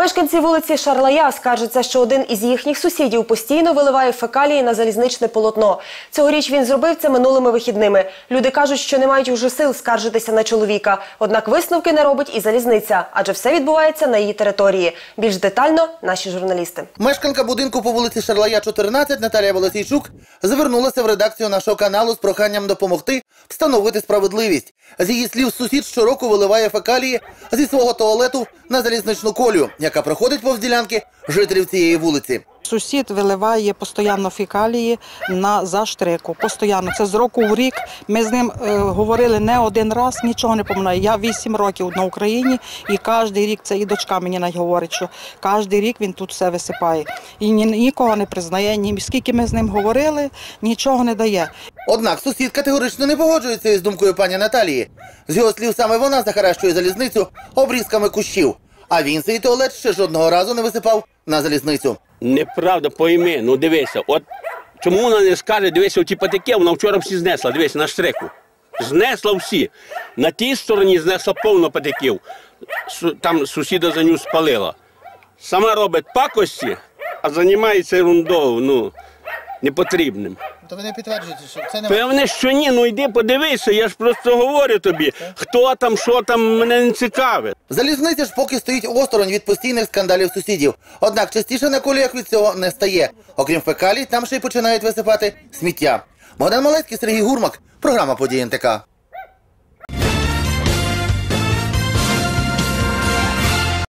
Мешканці вулиці Шарлая скаржаться, що один із їхніх сусідів постійно виливає фекалії на залізничне полотно. Цьогоріч він зробив це минулими вихідними. Люди кажуть, що не мають уже сил скаржитися на чоловіка. Однак висновки не робить і залізниця, адже все відбувається на її території. Більш детально наші журналісти. Мешканка будинку по вулиці Шарлая, 14 Наталія Волосійчук звернулася в редакцію нашого каналу з проханням допомогти встановити справедливість. З її слів, сусід щороку виливає фекалії зі свого туалету на залізничну колію, яка проходить повз ділянки жителів цієї вулиці. Сусід виливає постійно фекалії на заштрику. Постійно. Це з року в рік. Ми з ним е, говорили не один раз, нічого не поминаю. Я вісім років на Україні і кожен рік це і дочка мені навіть говорить, що кожен рік він тут все висипає. І ні, нікого не признає, ні скільки ми з ним говорили, нічого не дає. Однак сусід категорично не погоджується із думкою пані Наталії. З його слів, саме вона захаращує залізницю обрізками кущів. А він свій туалет ще жодного разу не висипав на залізницю. Неправда, пойми, ну дивися, от чому вона не скаже, дивися, оті патики, вона вчора всі знесла, дивися, на штрику. Знесла всі. На тій стороні знесла повно патиків. Там сусіда за нього спалила. Сама робить пакості, а займається ерундою, ну, непотрібним. То ви не підтверджуєте, що це Певне, що ні, ну йди подивися, я ж просто говорю тобі, хто там, що там, мене не цікавить. Залізниця ж поки стоїть осторонь від постійних скандалів сусідів. Однак частіше на коліях від цього не стає. Окрім фекалій, там ще й починають висипати сміття. Богдан Малецький, Сергій Гурмак, програма «Події НТК».